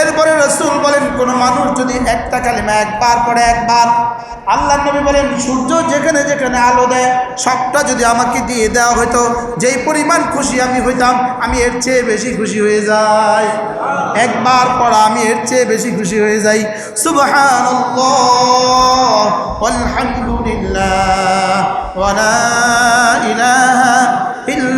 এরপরে রসুল বলেন, কোন মানুষ যদি একটা কালিমা একবার পরে একবার আল্লাহ নবী বলেন, সূর্য যেখানে যেখানে আলো দেয়, সবটা যদি আমাকে দিয়ে দেওয়া হতো, যেই পরিমাণ খুশি আমি হইতাম, আমি এর চেয়ে বেশি খুশি হয়ে যাই। একবার পড়া, আমি এর চেয়ে বেশি খুশি হয়ে যাই। ওয়ালা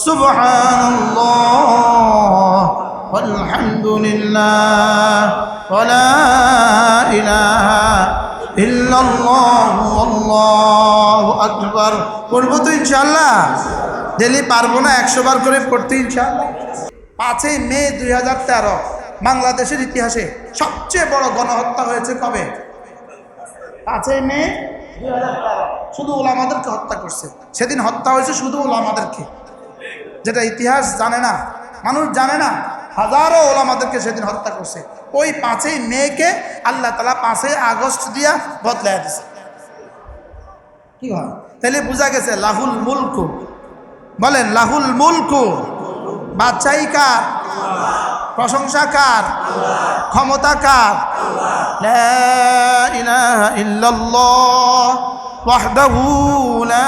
سبحان الله والحمد لله ولا إله إلا الله والله أكبر পড়বো তো ইনশাল্লাহ ডেলি পারবো না একশো বার করে পড়তে ইনশাল্লাহ পাঁচই মে দুই হাজার তেরো বাংলাদেশের ইতিহাসে সবচেয়ে বড় গণহত্যা হয়েছে কবে পাঁচই মে দুই হাজার তেরো শুধু ওলামাদেরকে হত্যা করছে সেদিন হত্যা হয়েছে শুধু ওলামাদেরকে যেটা ইতিহাস জানে না, মানুষ জানে না, হাজারো ওলামাদেরকে সেদিন হত্যা করছে। ওই পাঁচই মেয়েকে আল্লাহ তালা পাঁচই আগস্ট দিয়া বদলাই দিছে। কি হয়? তাহলে বোঝা গেছে, লাহুল মুলকু। বলেন, লাহুল মুলকু। বাচ্চাই কার? প্রশংসা কার? ক্ষমতা কার? ইলাহা ইল্লাল্লাহ, ওয়াহদাহু লা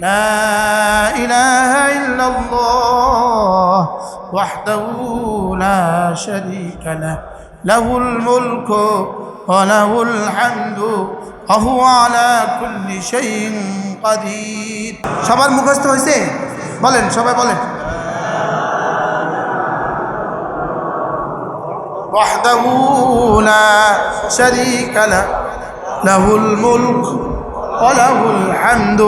لا إله إلا الله وحده لا شريك له له الملك وله الحمد وهو على كل شيء قدير সবার মুখস্থ হয়েছে বলেন সবাই বলেন وحده لا شريك له له الملك وله الحمد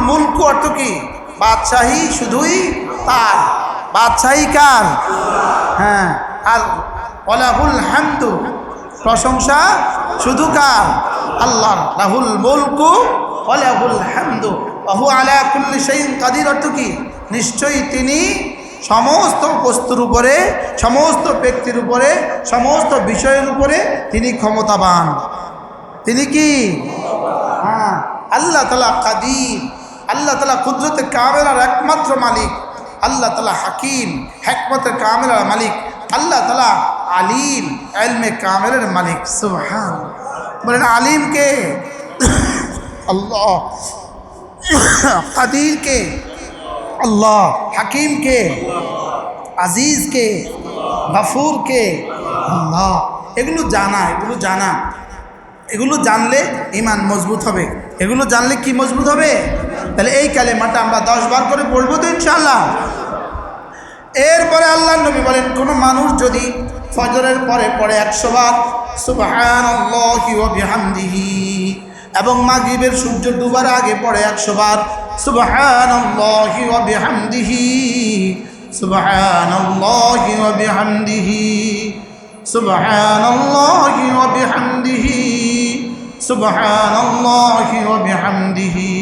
মুলকু বাদশাহী শুধুই তার বাদশাহী হ্যাঁ। আর প্রশংসা শুধু কার? আল্লাহ লাহুল মুলকু অলাহুল হামদু। অহু আলা কুল্লি কাদির অর্থ কি? নিশ্চয়ই তিনি সমস্ত বস্তুর উপরে, সমস্ত ব্যক্তির উপরে, সমস্ত বিষয়ের উপরে তিনি ক্ষমতাবান। তিনি কি? হ্যাঁ। আল্লাহ তালা কাদির। আল্লাহ তালা কুদরতে কামেলার একমাত্র মালিক। আল্লাহ তালা হাকিম হেকমতের কামেলার মালিক। আল্লাহ তালা আলিম, এলমে কামেলের মালিক। সুহান বলেন আলিমকে আল্লাহ। কাদিরকে আল্লাহ। হাকিমকে আজিজকে গফুরকে আল্লাহ। এগুলো জানা এগুলো জানা। এগুলো জানলে ইমান মজবুত হবে। এগুলো জানলে কি মজবুত হবে? তাহলে এই কালেমাটা আমরা দশ বার করে পড়ব তো ইনশাল্লাহ এরপরে আল্লাহ নবী বলেন, কোনো মানুষ যদি ফজরের পরে পরে একশো বার সুবাহানহামদিহি এবং মাগরিবের সূর্য ডুবার আগে পড়ে একশো বার সুবাহানহামদিহি সুবাহানহামদিহি সুবাহানহামদিহি সুবহানাল্লাহি ওয়া বিহামদিহি,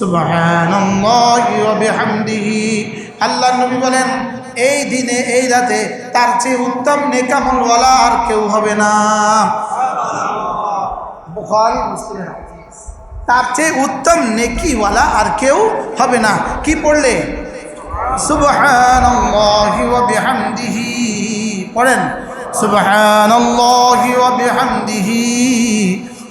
সুবহানাল্লাহি ওয়া বিহামদিহি। আল্লাহ নবী বলেন, এই দিনে, এই রাতে তার চেয়ে উত্তম নেকামলওয়ালা আর কেউ হবে না। তার চেয়ে উত্তম নেকিওয়ালা আর কেউ হবে না। কি পড়লে? সুবহানাল্লাহি পড়েন, সুবহানাল্লাহি ওয়া বিহামদিহি।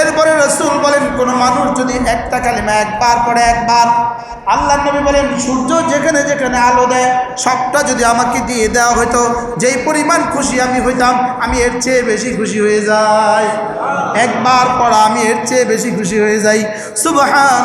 এরপরে রসুল বলেন, কোনো মানুষ যদি একটা কালিমা একবার পরে একবার আল্লাহ নবী বলেন, সূর্য যেখানে যেখানে আলো দেয়, সবটা যদি আমাকে দিয়ে দেওয়া হতো যেই পরিমাণ খুশি আমি হইতাম, আমি এর চেয়ে বেশি খুশি হয়ে যাই। একবার পড়া, আমি এর চেয়ে বেশি খুশি হয়ে যাই। সুবহান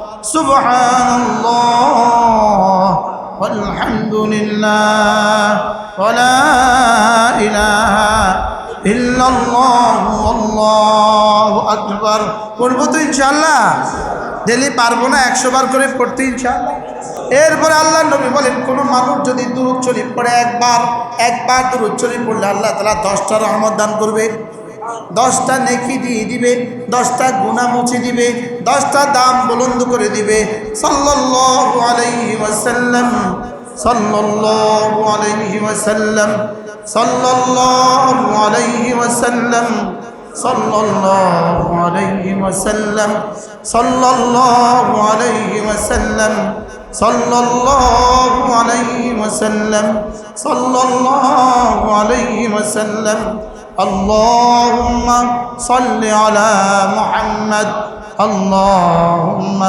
سبحان الله والحمد لله ولا إله إلا الله والله أكبر করবো তো ইনশাল্লাহ ডেলি পারবো না একশো বার করে পড়তে ইনশাল্লাহ এরপরে আল্লাহ নবী বলেন কোনো মানুষ যদি দুরুদ শরীফ পড়ে একবার একবার দুরুদ শরীফ পড়লে আল্লাহ তালা দশটা রহমত দান করবে দশটা নেকি দিয়ে দিবে, দশটা গুণা মুছে দিবে, দশটা দাম বুলন্দ করে দিবে। সাল্লাল্লাহু আলাইহি ওয়াসাল্লাম, সাল্লাল্লাহু আলাইহি ওয়াসাল্লাম, সাল্লাল্লাহু اللهم صل على محمد. اللهم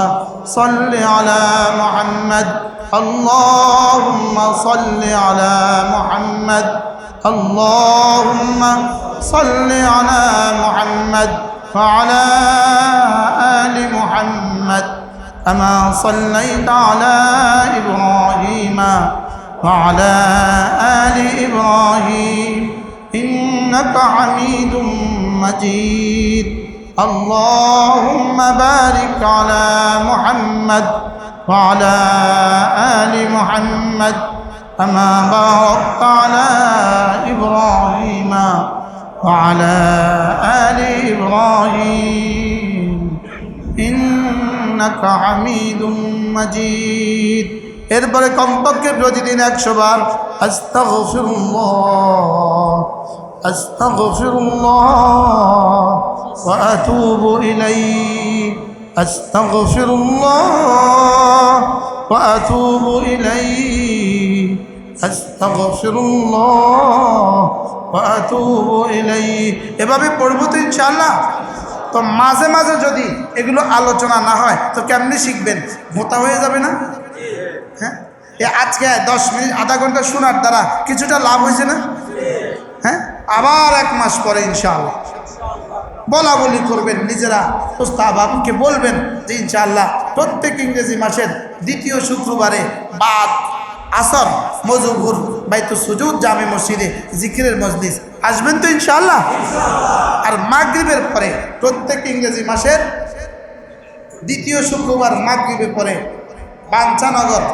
صل على محمد. اللهم صل على محمد. اللهم صل على محمد وعلى آل محمد. كما صليت على إبراهيم وعلى آل إبراهيم. إنك حميد مجيد اللهم بارك على محمد وعلى آل محمد كما باركت على إبراهيم وعلى آل إبراهيم إنك حميد مجيد এরপরে কমপক্ষে প্রতিদিন একশো বার আস্তাগফিরুল্লাহ আস্তাগফিরুল্লাহ ওয়া আতুবু ইলাইহি আস্তাগফিরুল্লাহ ওয়া আতুবু ইলাইহি আস্তাগফিরুল্লাহ ওয়া আতুবু ইলাইহি এভাবে পড়ব তো ইনশাআল্লাহ। তো মাঝে মাঝে যদি এগুলো আলোচনা না হয়, তো কেমনি শিখবেন? ভোতা হয়ে যাবে না? হ্যাঁ? এ আজকে দশ মিনিট, আধা ঘণ্টা শোনার দ্বারা কিছুটা লাভ হয়েছে না? হ্যাঁ? আবার এক মাস পরে ইনশাআল্লাহ। বলা বলি করবেন নিজেরা। প্রস্তাব আমাকে বলবেন যে ইনশাআল্লাহ প্রত্যেক ইংরেজি মাসের দ্বিতীয় শুক্রবারে বাদ আসর মজুবুর বাইতু সুজুদ জামে মসজিদে জিকিরের মজলিস। আসবেন তো ইনশাআল্লাহ। আর মাগরিবের পরে প্রত্যেক ইংরেজি মাসের দ্বিতীয় শুক্রবার মাগরিবের পরে বাঞ্ছানগর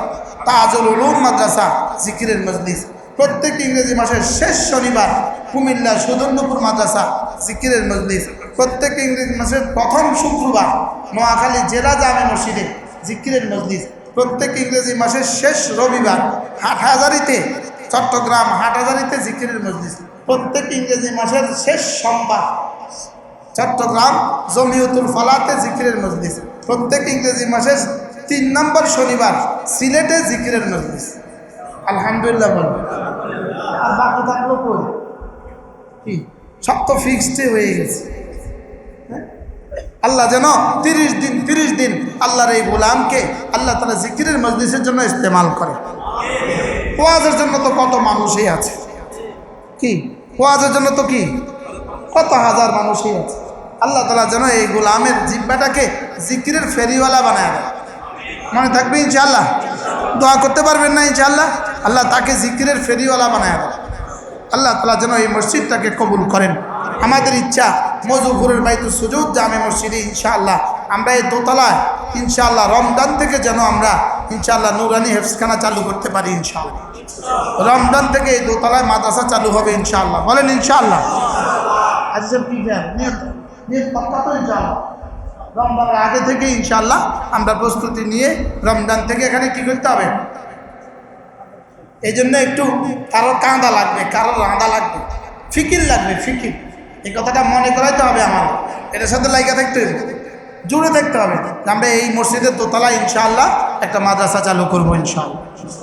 তাজুল উলুম মাদ্রাসা জিকিরের মজলিস। প্রত্যেক ইংরেজি মাসের শেষ শনিবার কুমিল্লা সুদর্ণপুর মাদ্রাসা জিকিরের মজলিস। প্রত্যেক ইংরেজি মাসের প্রথম শুক্রবার নোয়াখালী জেলা জামে মসজিদে জিকিরের মজলিস। প্রত্যেক ইংরেজি মাসের শেষ রবিবার হাটহাজারিতে, চট্টগ্রাম হাটহাজারিতে জিকিরের মজলিস। প্রত্যেক ইংরেজি মাসের শেষ সোমবার চট্টগ্রাম জমিয়তুল ফলাতে জিকিরের মজলিস। প্রত্যেক ইংরেজি মাসের তিন নম্বর শনিবার সিলেটে জিকিরের মজলিস। আলহামদুলিল্লাহ বল আর বাকি থাকল কই? কি সব তো ফিক্সডে হয়ে গেছে। হ্যাঁ? আল্লাহ যেন তিরিশ দিন তিরিশ দিন আল্লাহর এই গোলামকে আল্লাহ তালা জিকিরের মজলিসের জন্য ইস্তেমাল করে। ওয়াজের জন্য তো কত মানুষই আছে। কি? ওয়াজের জন্য তো কি? কত হাজার মানুষই আছে। আল্লাহ তালা যেন এই গোলামের জিব্বাটাকে জিকিরের ফেরিওয়ালা বানায় দেয়। মনে থাকবে ইনশাআল্লাহ? দোয়া করতে পারবেন না ইনশাআল্লাহ? আল্লাহ তাকে জিকিরের ফেরিওয়ালা বানায় দেয়। আল্লাহ তালা যেন এই মসজিদটাকে কবুল করেন। আমাদের ইচ্ছা মজুপুরের বাইতুল সুজুদ জামে মসজিদে ইনশাআল্লাহ। আমরা এই দোতলায় ইনশাআল্লাহ রমজান থেকে যেন আমরা ইনশাআল্লাহ নুরানি হেফসখানা চালু করতে পারি ইনশাআল্লাহ। রমজান থেকে এই দোতলায় মাদ্রাসা চালু হবে ইনশাআল্লাহ। বলেন ইনশাআল্লাহ। আচ্ছা কি রমজানের আগে থেকে ইনশাআল্লাহ আমরা প্রস্তুতি নিয়ে রমজান থেকে এখানে কি করতে হবে? এই জন্য একটু কারোর কাঁদা লাগবে, কারোর রাঁধা লাগবে, ফিকির লাগবে, ফিকির। এই কথাটা মনে করাইতে হবে আমার। এটার সাথে লাইকা থাকতে জুড়ে থাকতে হবে। আমরা এই মসজিদের দোতলা ইনশাআল্লাহ একটা মাদ্রাসা চালু করব ইনশাআল্লাহ।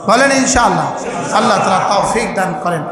বলেন ইনশাআল্লাহ। আল্লাহ তালা তাও ফিক দান করেন।